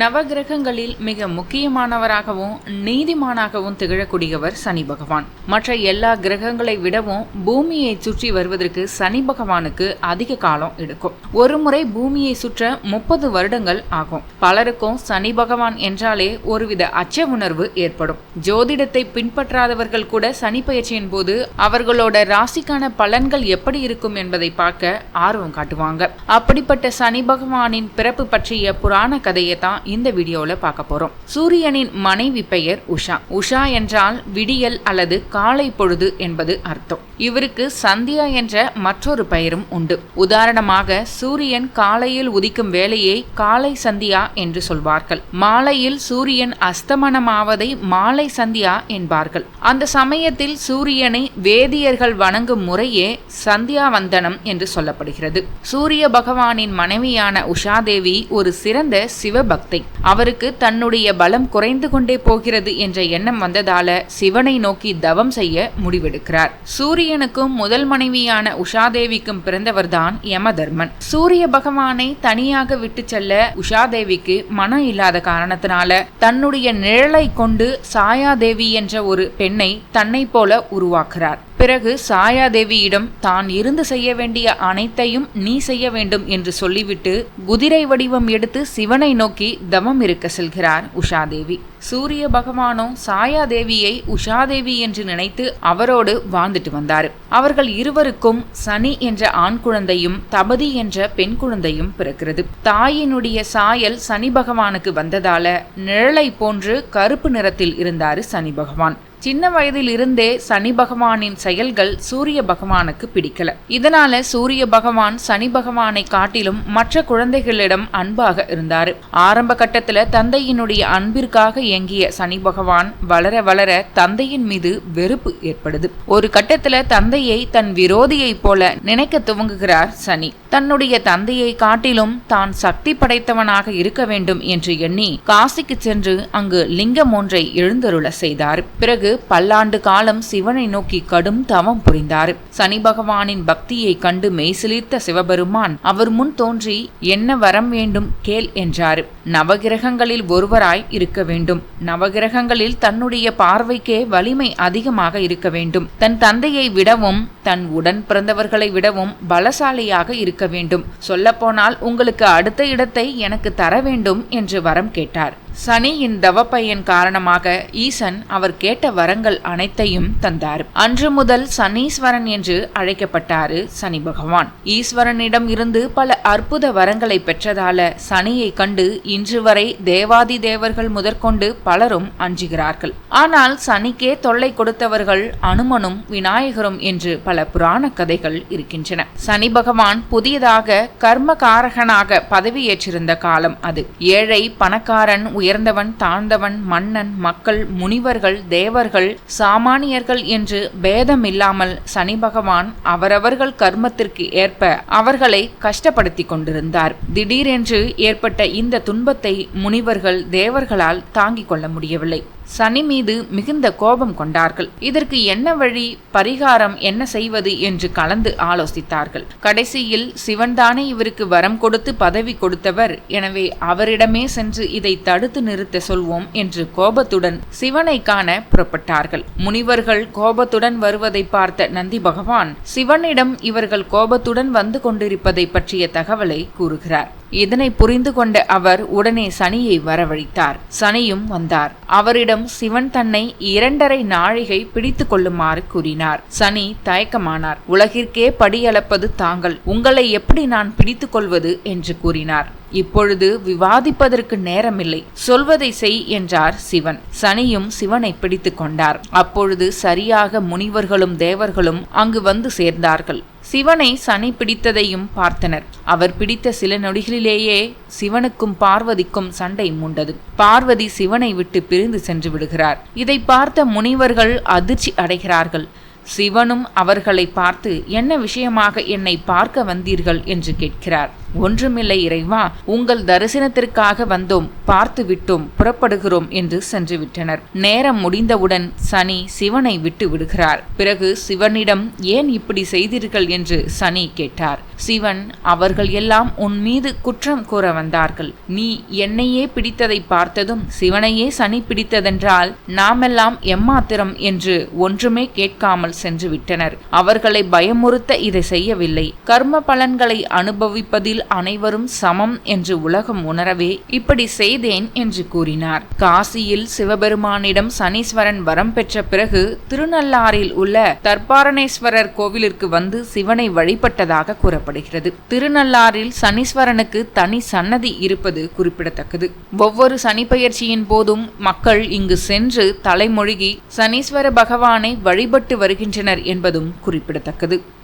நவகிரகங்களில் மிக முக்கியமானவராகவும் நீதிமானாகவும் திகழக்கூடியவர் சனி பகவான். மற்ற எல்லா கிரகங்களை விடவும் பூமியை சுற்றி வருவதற்கு சனி பகவானுக்கு அதிக காலம் எடுக்கும். ஒரு முறை பூமியை சுற்ற முப்பது வருடங்கள் ஆகும். பலருக்கும் சனி பகவான் என்றாலே ஒருவித அச்ச உணர்வு ஏற்படும். ஜோதிடத்தை பின்பற்றாதவர்கள் கூட சனி பயிற்சியின் போது அவர்களோட ராசிக்கான பலன்கள் எப்படி இருக்கும் என்பதை பார்க்க ஆர்வம் காட்டுவாங்க. அப்படிப்பட்ட சனி பகவானின் பிறப்பு பற்றிய புராண கதையை தான் இந்த வீடியோவில் பார்க்க போகிறோம் சூரியனின் மனைவி பெயர் உஷா. உஷா என்றால் விடியல் அல்லது காலை பொழுது என்பது அர்த்தம். இவருக்கு சந்தியா என்ற மற்றொரு பெயரும் உண்டு. உதாரணமாக சூரியன் காலையில் உதிக்கும் வேலையை காலை சந்தியா என்று சொல்வார்கள். மாலையில் சூரியன் அஸ்தமனமாவதை மாலை சந்தியா என்பார்கள். அந்த சமயத்தில் சூரியனை வேதியர்கள் வணங்கும் முறையே சந்தியா வந்தனம் என்று சொல்லப்படுகிறது. சூரிய பகவானின் மனைவியான உஷாதேவி ஒரு சிறந்த சிவபக்தி. அவருக்கு தன்னுடைய பலம் குறைந்து கொண்டே போகிறது என்ற எண்ணம் வந்ததால சிவனை நோக்கி தவம் செய்ய முடிவெடுக்கிறார். சூரியனுக்கும் முதல் மனைவியான உஷாதேவிக்கும் பிறந்தவர்தான் யமதர்மன். சூரிய பகவானை தனியாக விட்டு செல்ல உஷாதேவிக்கு மனம் இல்லாத காரணத்தினால தன்னுடைய நிழலை கொண்டு சாயாதேவி என்ற ஒரு பெண்ணை தன்னை போல உருவாக்குறார் பிறகு சாயாதேவியிடம் தான் இருந்து செய்ய வேண்டிய அனைத்தையும் நீ செய்ய வேண்டும் என்று சொல்லிவிட்டு குதிரை வடிவம் எடுத்து சிவனை நோக்கி தவம் இருக்க செல்கிறார் உஷாதேவி. சூரிய பகவானோ சாயாதேவியை உஷாதேவி என்று நினைத்து அவரோடு வாழ்ந்துட்டு வந்தார். அவர்கள் இருவருக்கும் சனி என்ற ஆண் குழந்தையும் தபதி என்ற பெண் குழந்தையும் பிறக்கிறது. தாயினுடைய சாயல் சனி பகவானுக்கு வந்ததால நிழலை போன்று கருப்பு நிறத்தில் இருந்தார் சனி பகவான். சின்ன வயதில் இருந்தே சனி பகவானின் செயல்கள் சூரிய பகவானுக்கு பிடிக்கல. இதனால சூரிய பகவான் சனி பகவானை காட்டிலும் மற்ற குழந்தைகளிடம் அன்பாக இருந்தார். ஆரம்ப கட்டத்துல தந்தையினுடைய அன்பிற்காக இயங்கிய சனி பகவான் வளர வளர தந்தையின் மீது வெறுப்பு ஏற்படுது. ஒரு கட்டத்துல தந்தையை தன் விரோதியைப் போல நினைக்க துவங்குகிறார் சனி. தன்னுடைய தந்தையை காட்டிலும் தான் சக்தி படைத்தவனாக இருக்க வேண்டும் என்று எண்ணி காசிக்கு சென்று அங்கு லிங்கம் ஒன்றை எழுந்தருள செய்தார். பிறகு பல்லாண்டு காலம் சிவனை நோக்கி கடும் தவம் புரிந்தார். சனி பகவானின் பக்தியை கண்டு மெய்சிலிர்த்த சிவபெருமான் அவர் முன் தோன்றி என்ன வரம் வேண்டும்? கேள் என்றார். நவகிரகங்களில் ஒருவராய் இருக்க வேண்டும். நவகிரகங்களில் தன்னுடைய பார்வைக்கே வலிமை அதிகமாக இருக்க வேண்டும். தன் தந்தையை விடவும் தன் உடன் பிறந்தவர்களை விடவும் பலசாலியாக இருக்க வேண்டும். சொல்லப்போனால் உங்களுக்கு அடுத்த இடத்தை எனக்கு தர வேண்டும் என்று வரம் கேட்டார். சனியின் தவப்பையன் காரணமாக ஈசன் அவர் கேட்ட வரங்கள் அனைத்தையும் தந்தார். அன்று முதல் சனீஸ்வரன் என்று அழைக்கப்பட்டாரு சனி பகவான். ஈஸ்வரனிடம் இருந்து பல அற்புத வரங்களை பெற்றதால சனியை கண்டு இன்று வரை தேவாதி தேவர்கள் முதற்கொண்டு பலரும் அஞ்சுகிறார்கள். ஆனால் சனிக்கே தொல்லை கொடுத்தவர்கள் அனுமனும் விநாயகரும் என்று பல புராண கதைகள் இருக்கின்றன. சனி பகவான் புதியதாக கர்மகாரகனாக பதவியேற்றிருந்த காலம் அது. ஏழை பணக்காரன் உயர்ந்தவன் தாழ்ந்தவன் மன்னன் மக்கள் முனிவர்கள் தேவர்கள் சாமானியர்கள் என்று பேதமில்லாமல் சனி பகவான் அவரவர்கள் கர்மத்திற்கு ஏற்ப அவர்களை கஷ்டப்படுத்தி கொண்டிருந்தார். திடீரென்று ஏற்பட்ட இந்த துன்பத்தை முனிவர்கள் தேவர்களால் தாங்கிக் கொள்ள முடியவில்லை. சனி மீது மிகுந்த கோபம் கொண்டார்கள். இதற்கு என்ன வழி பரிகாரம் என்ன செய்வது என்று கலந்து ஆலோசித்தார்கள். கடைசியில் சிவன்தானே இவருக்கு வரம் கொடுத்து பதவி கொடுத்தவர். எனவே அவரிடமே சென்று இதை தடுத்து நிறுத்த சொல்வோம் என்று கோபத்துடன் சிவனை காண புறப்பட்டார்கள். முனிவர்கள் கோபத்துடன் வருவதை பார்த்த நந்தி பகவான் சிவனிடம் இவர்கள் கோபத்துடன் வந்து கொண்டிருப்பதை பற்றிய தகவலை கூறுகிறார். இதனை புரிந்து கொண்ட அவர் உடனே சனியை வரவழைத்தார். சனியும் வந்தார். அவரிடம் சிவன் தன்னை இரண்டரை நாழிகை பிடித்து கொள்ளுமாறு கூறினார். சனி தயக்கமானார். உலகிற்கே படியளப்பது தாங்கள். உங்களை எப்படி நான் பிடித்துக் கொள்வது? என்று கூறினார். இப்பொழுது விவாதிப்பதற்கு நேரமில்லை. சொல்வதை செய் என்றார் சிவன். சனியும் சிவனை பிடித்து கொண்டார். அப்பொழுது சரியாக முனிவர்களும் தேவர்களும் அங்கு வந்து சேர்ந்தார்கள். சிவனை சனி பிடித்ததையும் பார்த்தனர். அவர் பிடித்த சில நொடிகளிலேயே சிவனுக்கும் பார்வதிக்கும் சண்டை மூண்டது. பார்வதி சிவனை விட்டு பிரிந்து சென்று விடுகிறார். இதை பார்த்த முனிவர்கள் அதிர்ச்சி அடைகிறார்கள். சிவனும் அவர்களை பார்த்து என்ன விஷயமாக என்னை பார்க்க வந்தீர்கள்? என்று கேட்கிறார். ஒன்றுமில்லை இறைவா உங்கள் தரிசனத்திற்காக வந்தோம் பார்த்து விட்டோம் புறப்படுகிறோம் என்று சென்று விட்டனர் நேரம் முடிந்தவுடன் சனி சிவனை விட்டு விடுகிறார். பிறகு சிவனிடம் ஏன் இப்படி செய்தீர்கள்? என்று சனி கேட்டார். சிவன் அவர்கள் எல்லாம் உன் மீது குற்றம் கூற வந்தார்கள். நீ என்னையே பிடித்ததை பார்த்ததும் சிவனையே சனி பிடித்ததென்றால் நாமெல்லாம் எம்மாத்திரம்? என்று ஒன்றுமே கேட்காமல் சென்று விட்டனர் அவர்களை பயமுறுத்த இதை செய்யவில்லை. கர்ம பலன்களை அனுபவிப்பதில் அனைவரும் சமம் என்று உலகம் உணரவே இப்படி செய்தேன் என்று கூறினார். காசியில் சிவபெருமானிடம் சனீஸ்வரன் வரம் பெற்ற பிறகு திருநள்ளாறில் உள்ள தர்பாரணேஸ்வரர் கோவிலிற்கு வந்து சிவனை வழிபட்டதாக கூறப்படுகிறது. திருநள்ளாறில் சனீஸ்வரனுக்கு தனி சன்னதி இருப்பது குறிப்பிடத்தக்கது. ஒவ்வொரு சனி பயிற்சியின் போதும் மக்கள் இங்கு சென்று தலைமொழிகி சனீஸ்வர பகவானை வழிபட்டு வருகின்றனர் என்பதும் குறிப்பிடத்தக்கது.